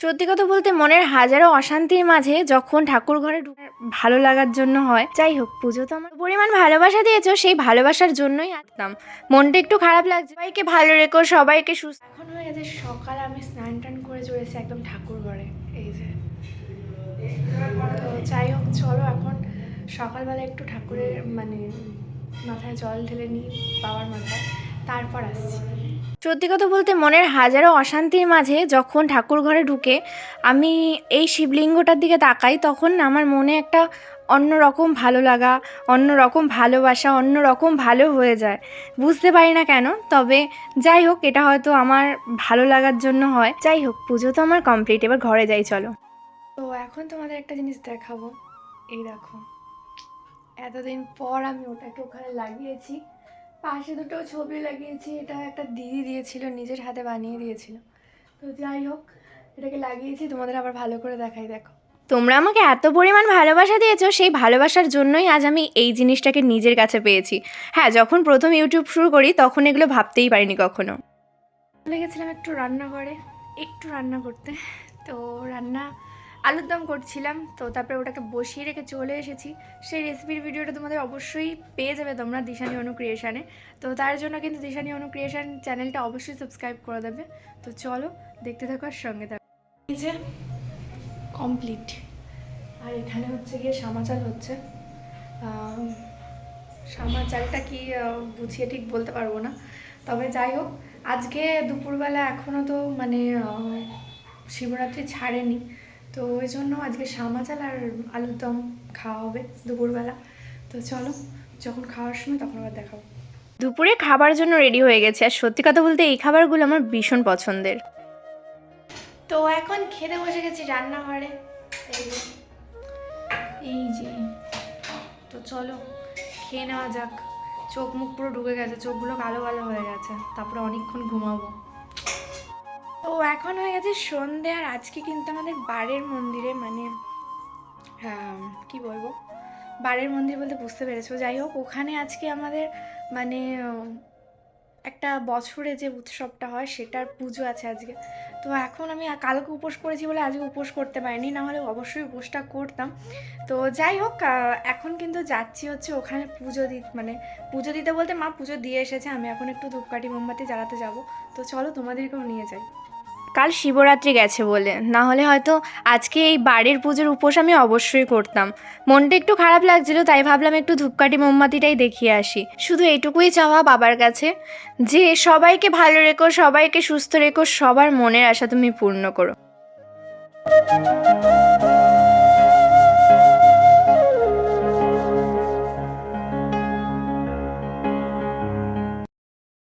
সত্যি কথা বলতে মনের হাজারো অশান্তির মাঝে যখন ঠাকুর ঘরে ঢুকে ভালো লাগার জন্য হয়, যাই হোক, পুজো তো আমার পরিমাণ ভালোবাসা দিয়েছ, সেই ভালোবাসার জন্যই আসতাম মনটা একটু খারাপ লাগছে। সবাইকে ভালো রেখো, সবাইকে সুস্থ এখন হয়ে গেছে, সকাল আমি স্নান টান করে চলেছি একদম ঠাকুর ঘরে এই যে। যাই হোক, চলো এখন সকালবেলা একটু ঠাকুরের মানে মাথায় জল ঢেলে নিই, বাবার মাথায়, তারপর আসছি। সত্যি কথা বলতে মনের হাজারো অশান্তির মাঝে যখন ঠাকুর ঘরে ঢুকে আমি এই শিবলিঙ্গটার দিকে তাকাই, তখন আমার মনে একটা অন্য রকম ভালো লাগা অন্য রকম ভালোবাসা অন্য রকম ভালো হয়ে যায়। বুঝতে পারি না কেন, তবে যাই হোক, এটা হয়তো আমার ভালো লাগার জন্য হয়। যাই হোক, পুজো তো আমার কমপ্লিট এবার ঘরে যাই, চলো। তো এখন তোমাদের একটা জিনিস দেখাবো। এই দেখো, এতদিন পর আমি ওটাকে ওখানে লাগিয়েছি। পাশে দুটো ছবি লাগিয়েছি এটা একটা দিদি দিয়েছিল নিজের হাতে বানিয়ে দিয়েছিল। তো যাই হোক এটাকে লাগিয়েছি তোমাদের আবার ভালো করে দেখাই দেখো। তোমরা আমাকে এত পরিমাণ ভালোবাসা দিয়েছ সেই ভালোবাসার জন্যই আজ আমি এই জিনিসটাকে নিজের কাছে পেয়েছি। হ্যাঁ যখন প্রথম ইউটিউব শুরু করি তখন এগুলো ভাবতেই পারিনি কখনো। লেগেছিলাম একটু রান্না করে একটু রান্না করতে। তো রান্না আলুর দম করছিলাম, তো তারপরে ওটাকে বসিয়ে রেখে চলে এসেছি। সেই রেসিপির ভিডিওটা তোমাদের অবশ্যই পেয়ে যাবে তোমরা দিশানি অনু ক্রিয়েশানে তো তার জন্য কিন্তু দিশানি অনু ক্রিয়েশন চ্যানেলটা অবশ্যই সাবস্ক্রাইব করে দেবে। তো চলো, দেখতে থাকো আর সঙ্গে থাকো। যে কমপ্লিট আর এখানে হচ্ছে গিয়ে সামাচাল হচ্ছে। সামাচালটা কি বুঝিয়ে ঠিক বলতে পারব না। তবে যাই হোক, আজকে দুপুরবেলা এখনও তো মানে শিবরাত্রি ছাড়েনি। তো ওই জন্য আজকে সামাচাল আর আলুর দম খাওয়া হবে দুপুরবেলা। তো চলো যখন খাওয়ার সময় তখন আবার দেখাবো। দুপুরে খাবার জন্য রেডি হয়ে গেছে। আর সত্যি কথা বলতে এই খাবারগুলো আমার ভীষণ পছন্দের। তো এখন খেতে বসে গেছি রান্নাঘরে। এই যে। এই যে। তো চলো খেয়ে নেওয়া যাক। চোখ মুখ পুরো ঢুকে গেছে চোখগুলো কালো কালো হয়ে গেছে। তারপরে অনেকক্ষণ ঘুমাবো। তো এখন হয়ে গেছে সন্ধে আর আজকে কিন্তু আমাদের বারের মন্দিরে মানে কি বলব? বারের মন্দির বলতে বুঝতে পেরেছ। যাই হোক, ওখানে আজকে আমাদের মানে একটা বছরে যে উৎসবটা হয় সেটার পুজো আছে আজকে। তো এখন আমি কালকে উপোস করেছি বলে আজকে উপোস করতে পারিনি, না হলে অবশ্যই উপোসটা করতাম। তো যাই হোক এখন কিন্তু যাচ্ছি হচ্ছে ওখানে পুজো দি মানে পুজো দিতে বলতে মা পুজো দিয়ে এসেছে, আমি এখন একটু ধূপকাঠি মোমবাতি জ্বালাতে যাব। তো চলো তোমাদেরকেও নিয়ে যাই। কাল শিবরাত্রি গেছে বলে। না হলে হয়তো আজকে এই বাড়ির পুজোর উপোস আমি অবশ্যই করতাম। মনটা একটু খারাপ লাগছিল, তাই ভাবলাম একটু ধূপকাঠি মোমবাতিটাই দেখিয়ে আসি। শুধু এটুকুই চাওয়া বাবার কাছে, যে সবাইকে ভালো রেখো, সবাইকে সুস্থ রেখো, সবার মনের আশা তুমি পূর্ণ করো।